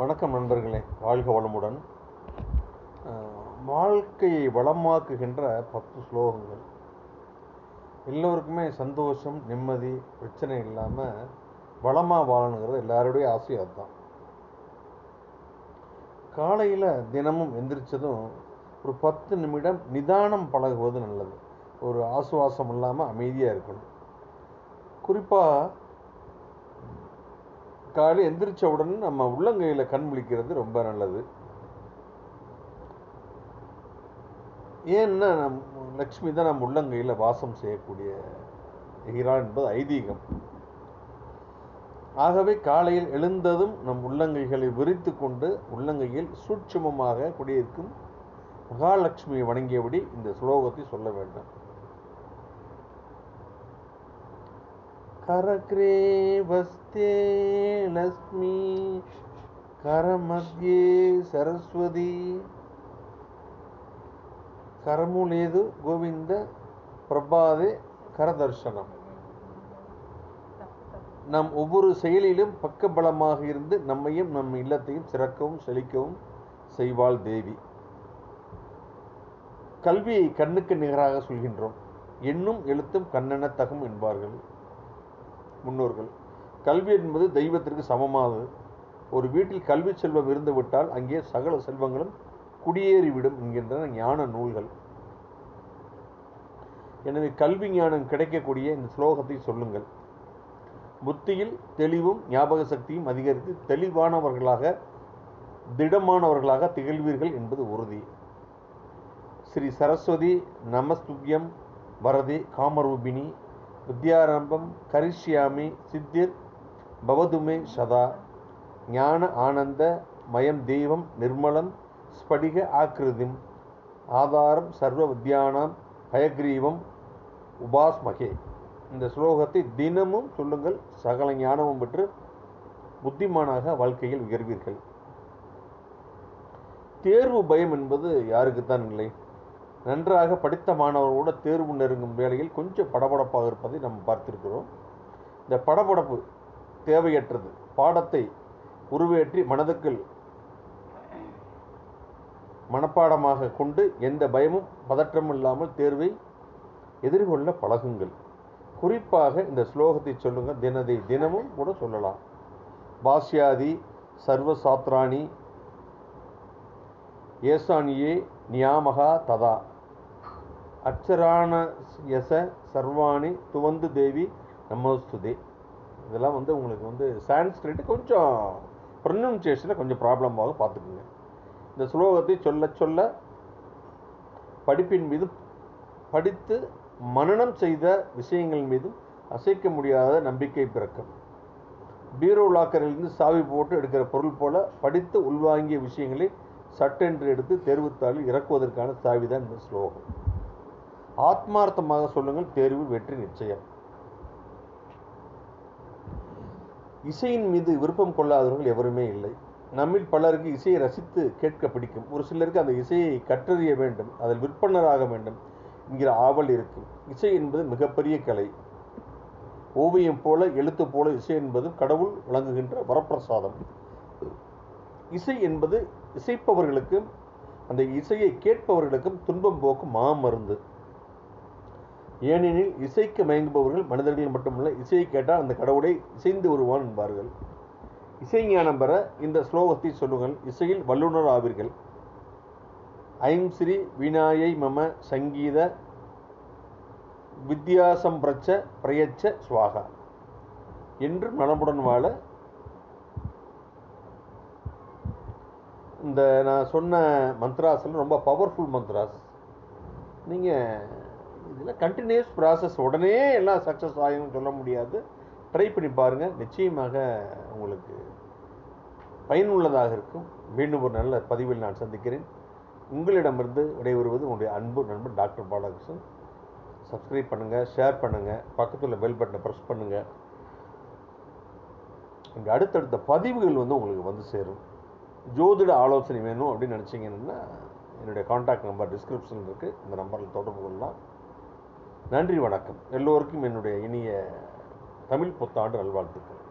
வணக்கம் நண்பர்களே. வாழ்க வளமுடன். வாழ்க்கையை வளமாக்குகின்ற பத்து ஸ்லோகங்கள். எல்லோருக்குமே சந்தோஷம் நிம்மதி பிரச்சனை இல்லாமல் வளமாக வாழணுங்கிறது எல்லாருடைய ஆசையும் அதுதான். காலையில் தினமும் எந்திரிச்சதும் ஒரு பத்து நிமிடம் நிதானம் பழகுவது நல்லது. ஒரு ஆசுவாசம் இல்லாமல் அமைதியாக இருக்கணும். குறிப்பாக காலை எந்திரிச்ச உடனே நம்ம உள்ளங்கையில் கண் விழிக்கிறது ரொம்ப நல்லது. ஏன்னா நம் லக்ஷ்மி தான் நம் உள்ளங்கையில் வாசம் செய்யக்கூடிய ஹீரான் என்பது ஐதீகம். ஆகவே காலையில் எழுந்ததும் நம் உள்ளங்கைகளை விரித்து கொண்டு உள்ளங்கையில் சூட்சுமமாக குடியிருக்கும் மகாலட்சுமியை வணங்கியபடி இந்த ஸ்லோகத்தை சொல்ல வேண்டும். करग्रे वस्ते लक्ष्मी करमध्ये सरस्वती కరము లేదు గోవింద பிரபாதே கரதர்ஷனம் நம் ஒவ்வொரு செயலிலும் பக்கபலமாக இருந்து நம்மையும் நம் இல்லத்தையும் சிறக்கவும் செழிக்கவும் செய்வாள் தேவி கல்வியை கண்ணுக்கு நிகராக சொல்கின்றோம் எண்ணும் எழுத்தும் கண்ணென தகும் என்பார்கள் முன்னோர்கள். கல்வி என்பது தெய்வத்திற்கு சமமானது. ஒரு வீட்டில் கல்வி செல்வம் இருந்துவிட்டால் அங்கே சகல செல்வங்களும் குடியேறிவிடும் என்கின்றன ஞான நூல்கள். எனவே கல்வி ஞானம் கிடைக்கக்கூடிய இந்த ஸ்லோகத்தை சொல்லுங்கள். புத்தியில் தெளிவும் ஞாபக சக்தியும் அதிகரித்து தெளிவானவர்களாக திடமானவர்களாக திகழ்வீர்கள் என்பது உறுதி. ஸ்ரீ சரஸ்வதி நமஸ்துப்யம் வரதி காமரூபிணி வித்யாரம்பம் கரிஷ்யாமி சித்திர் பவதுமே சதா ஞான ஆனந்த மயம் தெய்வம் நிர்மலம் ஸ்படிக ஆக்கிருதிம் ஆதாரம் சர்வ வித்யானாம் ஹயக்ரீவம் உபாஸ்மகே. இந்த ஸ்லோகத்தை தினமும் சொல்லுங்கள் சகல ஞானமும் பெற்று புத்திமானாக வாழ்க்கையில் உயர்வீர்கள். தேர்வு பயம் என்பது யாருக்குத்தான் இல்லை. நன்றாக படித்த மாணவர்களோட தேர்வு நெருங்கும் வேளையில் கொஞ்சம் படபடப்பாக இருப்பதை நம்ம பார்த்திருக்கிறோம். இந்த படபடப்பு தேவையற்றது. பாடத்தை உருவேற்றி மனதுக்குள் மனப்பாடமாக கொண்டு எந்த பயமும் பதற்றமும் இல்லாமல் தேர்வை எதிர்கொள்ள பழகுங்கள். குறிப்பாக இந்த ஸ்லோகத்தை சொல்லுங்கள் தினதை தினமும் கூட சொல்லலாம். பாஸ்யாதி சர்வசாத்ராணி ஏசானியே நியாமகா ததா. அச்சரானயச சர்வாணி துவந்து தேவி நமஸ்துதி. இதெல்லாம் வந்து உங்களுக்கு வந்து சான்ஸ்கிரிட் கொஞ்சம் ப்ரொனன்சியேஷனில் கொஞ்சம் ப்ராப்ளமாக பார்த்துக்குங்க. இந்த ஸ்லோகத்தை சொல்ல சொல்ல படிப்பின் மீதும் படித்து மனனம் செய்த விஷயங்கள் மீதும் அசைக்க முடியாத நம்பிக்கை பிறக்கும். பீரோ லாக்கரிலிருந்து சாவி போட்டு எடுக்கிற பொருள் போல படித்து உள்வாங்கிய விஷயங்களை சட்டென்று எடுத்து தேர்வுத்தாளில் இறக்குவதற்கான சாவிதான் இந்த ஸ்லோகம். ஆத்மார்த்தமாக சொல்லுங்கள் தேர்வில் வெற்றி நிச்சயம். இசையின் மீது விருப்பம் கொள்ளாதவர்கள் எவருமே இல்லை. நம்மில் பலருக்கு இசையை ரசித்து கேட்க பிடிக்கும். ஒரு சிலருக்கு அந்த இசையை கற்றறிய வேண்டும் அதில் விற்பனராக வேண்டும் என்கிற ஆவல் இருக்கும். இசை என்பது மிகப்பெரிய கலை. ஓவியம் போல எழுத்து போல இசை என்பது கடவுள் வழங்குகின்ற வரப்பிரசாதம். இசை என்பது இசைப்பவர்களுக்கும் அந்த இசையை கேட்பவர்களுக்கும் துன்பம் போக்கும் மாமருந்து. ஏனெனில் இசைக்கு மயங்குபவர்கள் மனிதர்கள் மட்டுமல்ல இசையை கேட்டால் அந்த கடவுளை இசைந்து வருவான் என்பார்கள். இசை ஞானம் பெற இந்த ஸ்லோகத்தை சொல்லுங்கள் இசையில் வல்லுனர் ஆவீர்கள். ஐம் ஸ்ரீ வினாயை மம சங்கீத வித்யாசம்பிரச்ச பிரயச்ச சுவாகா. என்று நலமுடன் வாழ இந்த நான் சொன்ன மந்த்ராஸ்லாம் ரொம்ப பவர்ஃபுல் மந்த்ராஸ். நீங்கள் இதில் கண்டினியூஸ் ப்ராசஸ் உடனே எல்லாம் சக்ஸஸ் ஆகும்னு சொல்ல முடியாது. ட்ரை பண்ணி பாருங்கள் நிச்சயமாக உங்களுக்கு பயனுள்ளதாக இருக்கும். மீண்டும் ஒரு நல்ல பதிவில் நான் சந்திக்கிறேன். உங்களிடமிருந்து விடைபெறுவது உங்களுடைய அன்பு நண்பன் டாக்டர் பாலகிருஷ்ணன். சப்ஸ்கிரைப் பண்ணுங்கள் ஷேர் பண்ணுங்கள் பக்கத்தில் பெல் பட்டனை ப்ரெஸ் பண்ணுங்கள் இந்த அடுத்தடுத்த பதிவுகள் வந்து உங்களுக்கு வந்து சேரும். ஜோதிட ஆலோசனை வேணும் அப்படின்னு நினச்சிங்கன்னா என்னுடைய காண்டாக்ட் நம்பர் டிஸ்கிரிப்ஷனில் இருக்குது இந்த நம்பரில் தொடர்பு கொள்ளலாம். நன்றி வணக்கம். எல்லோருக்கும் என்னுடைய இனிய தமிழ் புத்தாண்டு நல்வாழ்த்துக்கள்.